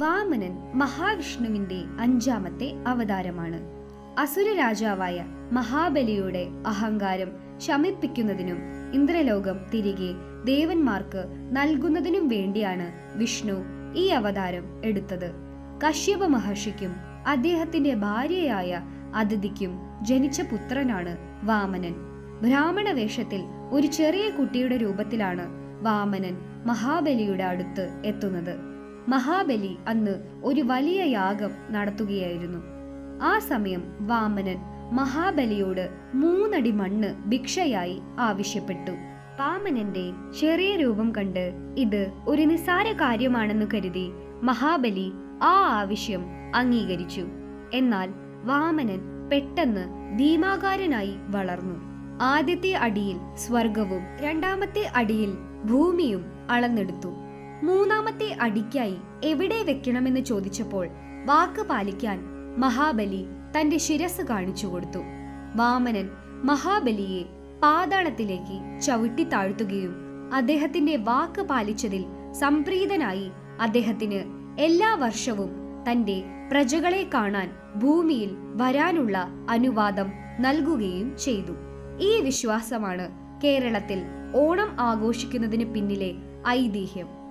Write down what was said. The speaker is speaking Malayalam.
വാമനൻ മഹാവിഷ്ണുവിന്റെ അഞ്ചാമത്തെ അവതാരമാണ്. അസുര രാജാവായ മഹാബലിയുടെ അഹങ്കാരം ശമിപ്പിക്കുന്നതിനും ഇന്ദ്രലോകം തിരികെ ദേവന്മാർക്ക് നൽകുന്നതിനും വേണ്ടിയാണ് വിഷ്ണു ഈ അവതാരം എടുത്തത്. കശ്യപ മഹർഷിക്കും അദ്ദേഹത്തിന്റെ ഭാര്യയായ അതിഥിക്കും ജനിച്ച പുത്രനാണ് വാമനൻ. ബ്രാഹ്മണ വേഷത്തിൽ ഒരു ചെറിയ കുട്ടിയുടെ രൂപത്തിലാണ് വാമനൻ മഹാബലിയുടെ അടുത്ത് എത്തുന്നത്. മഹാബലി അന്ന് ഒരു വലിയ യാഗം നടത്തുകയായിരുന്നു. ആ സമയം വാമനൻ മഹാബലിയോട് മൂന്നടി മണ്ണ് ഭിക്ഷയായി ആവശ്യപ്പെട്ടു. വാമനന്റെ ചെറിയ രൂപം കണ്ട് ഇത് ഒരു നിസാര കാര്യമാണെന്ന് കരുതി മഹാബലി ആ ആവശ്യം അംഗീകരിച്ചു. എന്നാൽ വാമനൻ പെട്ടെന്ന് ഭീമാകാരനായി വളർന്നു. ആദ്യത്തെ അടിയിൽ സ്വർഗവും രണ്ടാമത്തെ അടിയിൽ ഭൂമിയും അളന്നെടുത്തു. മൂന്നാമത്തെ അടിക്കായി എവിടെ വെക്കണമെന്ന് ചോദിച്ചപ്പോൾ വാക്ക് പാലിക്കാൻ മഹാബലി തന്റെ ശിരസ് കാണിച്ചു കൊടുത്തു. വാമനൻ മഹാബലിയെ പാതാളത്തിലേക്ക് ചവിട്ടി താഴ്ത്തുകയും അദ്ദേഹത്തിന്റെ വാക്ക് പാലിച്ചതിൽ സംപ്രീതനായി അദ്ദേഹത്തിന് എല്ലാ വർഷവും തന്റെ പ്രജകളെ കാണാൻ ഭൂമിയിൽ വരാനുള്ള അനുവാദം നൽകുകയും ചെയ്തു. ഈ വിശ്വാസമാണ് കേരളത്തിൽ ഓണം ആഘോഷിക്കുന്നതിന് പിന്നിലെ ഐതിഹ്യം.